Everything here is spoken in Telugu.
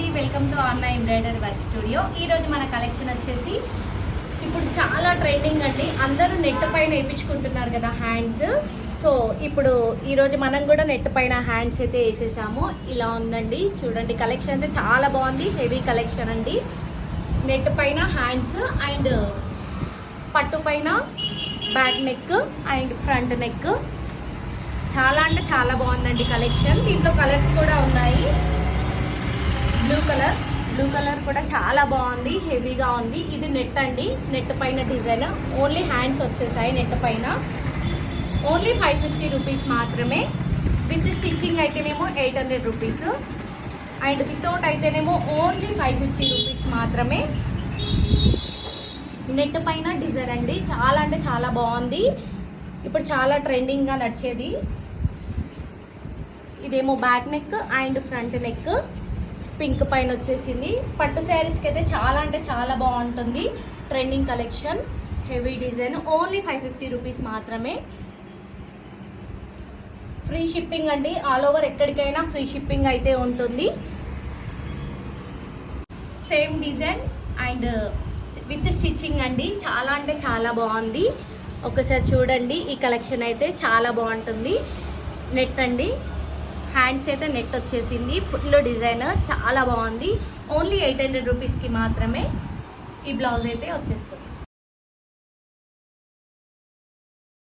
అండి. Welcome to online embroidery work studio ఈరోజు మన కలెక్షన్ వచ్చేసి ఇప్పుడు చాలా ట్రెండింగ్ అండి. అందరూ నెట్ పైన వేయించుకుంటున్నారు కదా హ్యాండ్స్ సో ఇప్పుడు ఈరోజు మనం కూడా నెట్ పైన హ్యాండ్స్ అయితే వేసేసాము. ఇలా ఉందండి. చూడండి కలెక్షన్ అయితే చాలా బాగుంది. హెవీ కలెక్షన్ అండి. నెట్ పైన హ్యాండ్స్ అండ్ పట్టు పైన back neck and front neck చాలా అంటే చాలా బాగుందండి కలెక్షన్ దీంట్లో కలర్స్ కూడా ఉన్నాయి. బ్లూ కలర్ బ్లూ కలర్ కూడా చాలా బాగుంది హెవీగా ఉంది. ఇది నెట్ అండి నెట్ పైన డిజైన్ ఓన్లీ హ్యాండ్స్ వచ్చేసాయి నెట్ పైన. ఓన్లీ ఫైవ్ ఫిఫ్టీ రూపీస్ మాత్రమే. విత్ స్టిచ్చింగ్ అయితేనేమో eight hundred rupees and without అయితేనేమో ఓన్లీ ఫైవ్ ఫిఫ్టీ రూపీస్ మాత్రమే. నెట్ పైన డిజైన్ అండి. చాలా అంటే చాలా బాగుంది. ఇప్పుడు చాలా ట్రెండింగ్గా నడిచేది. ఇదేమో back neck and front neck pink పైన వచ్చేసింది. పట్టు శారీస్కి అయితే చాలా అంటే చాలా బాగుంటుంది. Trending collection heavy design only five fifty rupees మాత్రమే. ఫ్రీ షిప్పింగ్ అండి. ఆల్ ఓవర్ ఎక్కడికైనా ఫ్రీ షిప్పింగ్ అయితే ఉంటుంది. Same design and with stitching అండి. చాలా అంటే చాలా బాగుంది. ఒకసారి చూడండి. ఈ కలెక్షన్ అయితే చాలా బాగుంటుంది. నెట్ అండి. హ్యాండ్స్ అయితే నెట్ వచ్చేసింది. ఫుల్ డిజైన్ చాలా బాగుంది. ఓన్లీ ఎయిట్ హండ్రెడ్ రూపీస్కి మాత్రమే ఈ బ్లౌజ్ అయితే వచ్చేస్తుంది.